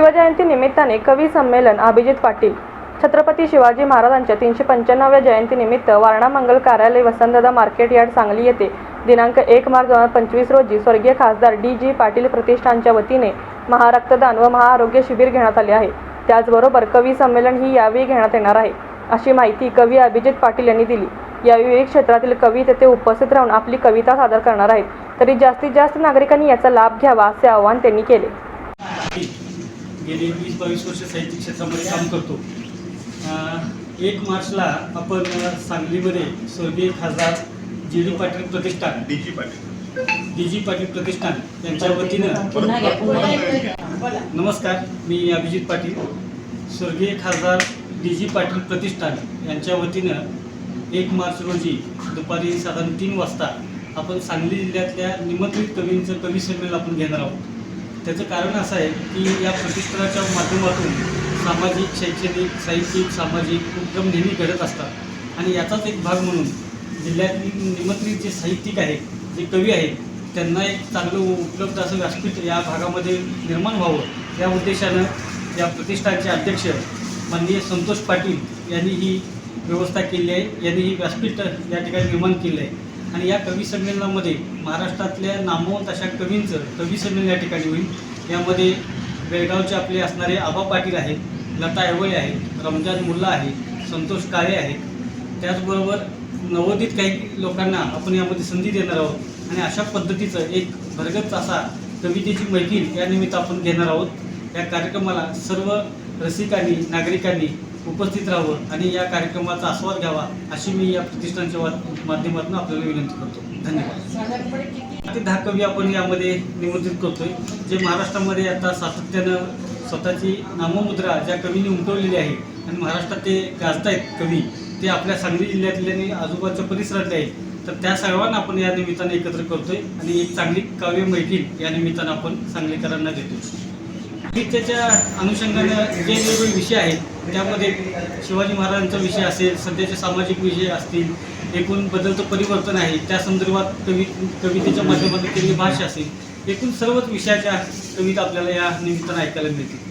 शिवजयंती निमित्ताने कवी संमेलन अभिजित पाटील. छत्रपती शिवाजी महाराजांच्या तीनशे पंच्याण्णव्या जयंतीनिमित्त वारणा मंगल कार्यालय वसंतदा मार्केट यार्ड सांगली येथे दिनांक एक मार्च दोन हजार पंचवीस रोजी स्वर्गीय खासदार डी जी पाटील प्रतिष्ठानच्या वतीने महारक्तदान व महाआरोग्य शिबिर घेण्यात आले आहे. त्याचबरोबर कवी संमेलन ही यावेळी घेण्यात येणार आहे. अशी माहिती कवी अभिजित पाटील यांनी दिली. यावेळी विविध क्षेत्रातील कवी तेथे उपस्थित राहून आपली कविता सादर करणार आहेत. तरी जास्तीत जास्त नागरिकांनी याचा लाभ घ्यावा असे आवाहन त्यांनी केले. गेली वीस बावीस वर्ष साहित्य क्षेत्रामध्ये काम करतो. अं, एक मार्चला आपण सांगलीमध्ये स्वर्गीय खासदार जी डी पाटील प्रतिष्ठान D G Patil. D G Patil प्रतिष्ठान यांच्या वतीनं नमस्कार मी अभिजित पाटील स्वर्गीय खासदार डी जी पाटील प्रतिष्ठान यांच्या वतीनं एक मार्च रोजी दुपारी साधारण तीन वाजता आपण सांगली जिल्ह्यातल्या निमंत्रित कवींचं कवी संमेलन आपण घेणार आहोत. त्याचं कारण असं आहे की या प्रतिष्ठानाच्या माध्यमातून सामाजिक शैक्षणिक साहित्यिक सामाजिक उपक्रम नेहमी घडत असतात. आणि याचाच एक भाग म्हणून जिल्ह्यातील निमंत्रित जे साहित्यिक आहेत जे कवी आहेत त्यांना एक चांगलं उपलब्ध असं व्यासपीठ या भागामध्ये निर्माण व्हावं. या उद्देशानं या प्रतिष्ठानचे अध्यक्ष माननीय संतोष पाटील यांनी ही व्यवस्था केली आहे. यांनी ही व्यासपीठ या ठिकाणी निर्माण केलं आहे. आणि या कवी संमेलनामध्ये महाराष्ट्रातल्या नामवंत अशा कवींचं कवी संमेलन या ठिकाणी होईल. यामध्ये बेळगावचे आपले असणारे आबा पाटील आहेत लता ऐवळे आहेत रमजान मुल्ला आहे संतोष काळे आहेत. त्याचबरोबर नवोदित काही लोकांना आपण यामध्ये संधी देणार आहोत आणि अशा पद्धतीचं एक भरगत असा कवितेची मैफिल या निमित्त आपण घेणार आहोत. या कार्यक्रमाला सर्व रसिकांनी नागरिकांनी उपस्थित राहावं आणि या कार्यक्रमाचा आस्वाद घ्यावा अशी मी या प्रतिष्ठानच्या वा- माध्यमातून आपल्याला विनंती करतो. धन्यवाद. ते दहा कवी आपण यामध्ये निमंत्रित करतोय. जे महाराष्ट्रामध्ये आता सातत्यानं स्वतःची नाममुद्रा ज्या कवींनी उमटवलेली आहे आणि महाराष्ट्रात ते गाजतायत कवी ते आपल्या सांगली जिल्ह्यातले आणि आजूबाजूच्या परिसरातले आहेत. तर त्या सर्वांना आपण या निमित्ताने एकत्र करतोय आणि एक चांगली काव्य मैफिल या निमित्तानं आपण सांगलीकरांना देतो साहित्याच्या अनुषंगानं जे वेगवेगळे विषय आहेत त्यामध्ये शिवाजी महाराजांचा विषय असेल सध्याचे सामाजिक विषय असतील एकूण बदलतं परिवर्तन आहे त्या संदर्भात कवि कवितेच्या माध्यमातून केलेली भाषा असेल एकूण सर्वच विषयाच्या कविता आपल्याला या निमित्तानं ऐकायला मिळतील.